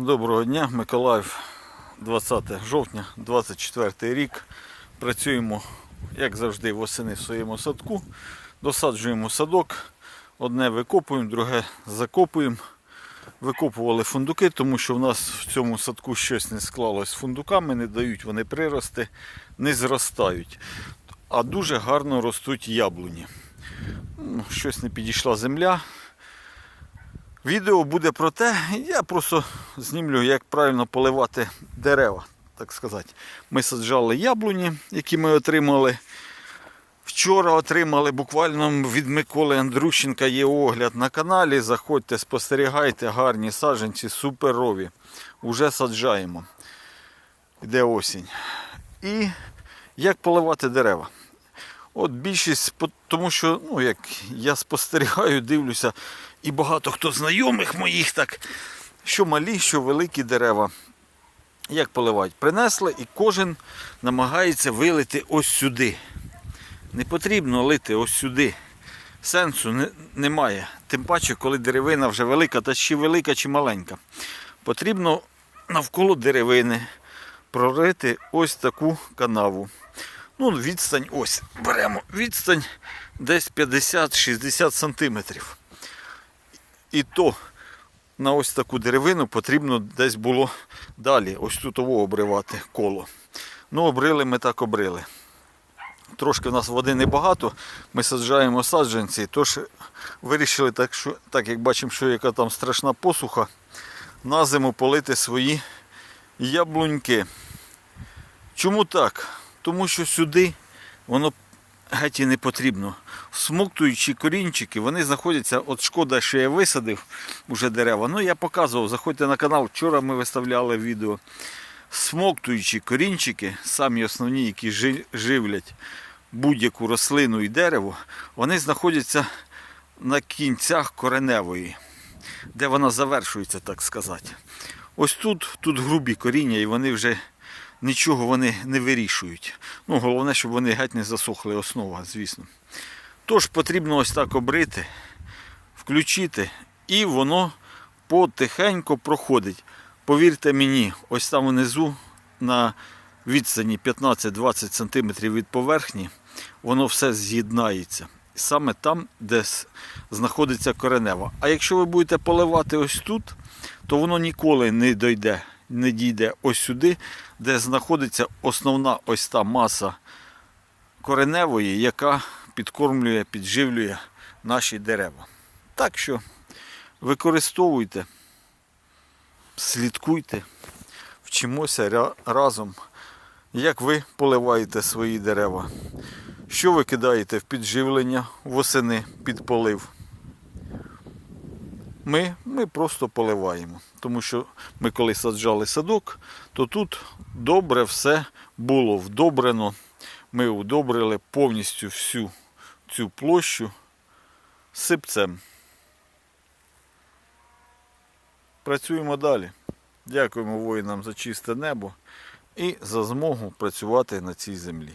Доброго дня, Миколаїв, 20 жовтня, 24 рік. Працюємо, як завжди, восени в своєму садку. Досаджуємо садок. Одне викопуємо, друге закопуємо. Викопували фундуки, тому що в нас в цьому садку щось не склалось з фундуками, не дають вони прирости, не зростають. А дуже гарно ростуть яблуні. Ну, Щось не підійшла земля, Відео буде про те, я просто знімлю, як правильно поливати дерева, так сказати. Ми саджали яблуні, які ми отримали. Вчора отримали буквально від Миколи Андрущенка є огляд на каналі. Заходьте, спостерігайте, гарні саджанці, суперові. Уже саджаємо. Йде осінь. І як поливати дерева? От більшість, тому що ну, як я спостерігаю, дивлюся, і багато хто знайомих моїх так, що малі, що великі дерева. Як поливають? Принесли і кожен намагається вилити ось сюди. Не потрібно лити ось сюди. Сенсу не, немає. Тим паче, коли деревина вже велика, та чи велика, чи маленька. Потрібно навколо деревини прорити ось таку канаву. Ну, відстань ось. Беремо відстань десь 50-60 сантиметрів. І то на ось таку деревину потрібно десь було далі, ось тут ово обривати коло. Ну, обрили ми так обрили. Трошки в нас води небагато, ми саджаємо саджанці, тож вирішили, так, що, так як бачимо, що яка там страшна посуха, на зиму полити свої яблуньки. Чому так? Тому що сюди воно геть і не потрібно. Смоктуючі корінчики, вони знаходяться, от шкода, що я висадив уже дерева. Ну, я показував, заходьте на канал, вчора ми виставляли відео. Смоктуючі корінчики, самі основні, які живлять будь-яку рослину і дерево, вони знаходяться на кінцях кореневої, де вона завершується, так сказати. Ось тут, тут грубі коріння, і вони вже нічого вони не вирішують. Ну, головне, щоб вони геть не засохли, основа, звісно. Тож потрібно ось так обрити, включити, і воно потихеньку проходить. Повірте мені, ось там внизу на відстані 15-20 см від поверхні, воно все з'єднається. Саме там, де знаходиться коренева. А якщо ви будете поливати ось тут, то воно ніколи не дойде, не дійде ось сюди, де знаходиться основна ось та маса кореневої, яка підкормлює, підживлює наші дерева. Так що використовуйте, слідкуйте, вчимося разом, як ви поливаєте свої дерева. Що ви кидаєте в підживлення восени під полив? Ми, ми просто поливаємо. Тому що ми коли саджали садок, то тут добре все було вдобрено. Ми удобрили повністю всю цю площу сипцем. Працюємо далі. Дякуємо воїнам за чисте небо і за змогу працювати на цій землі.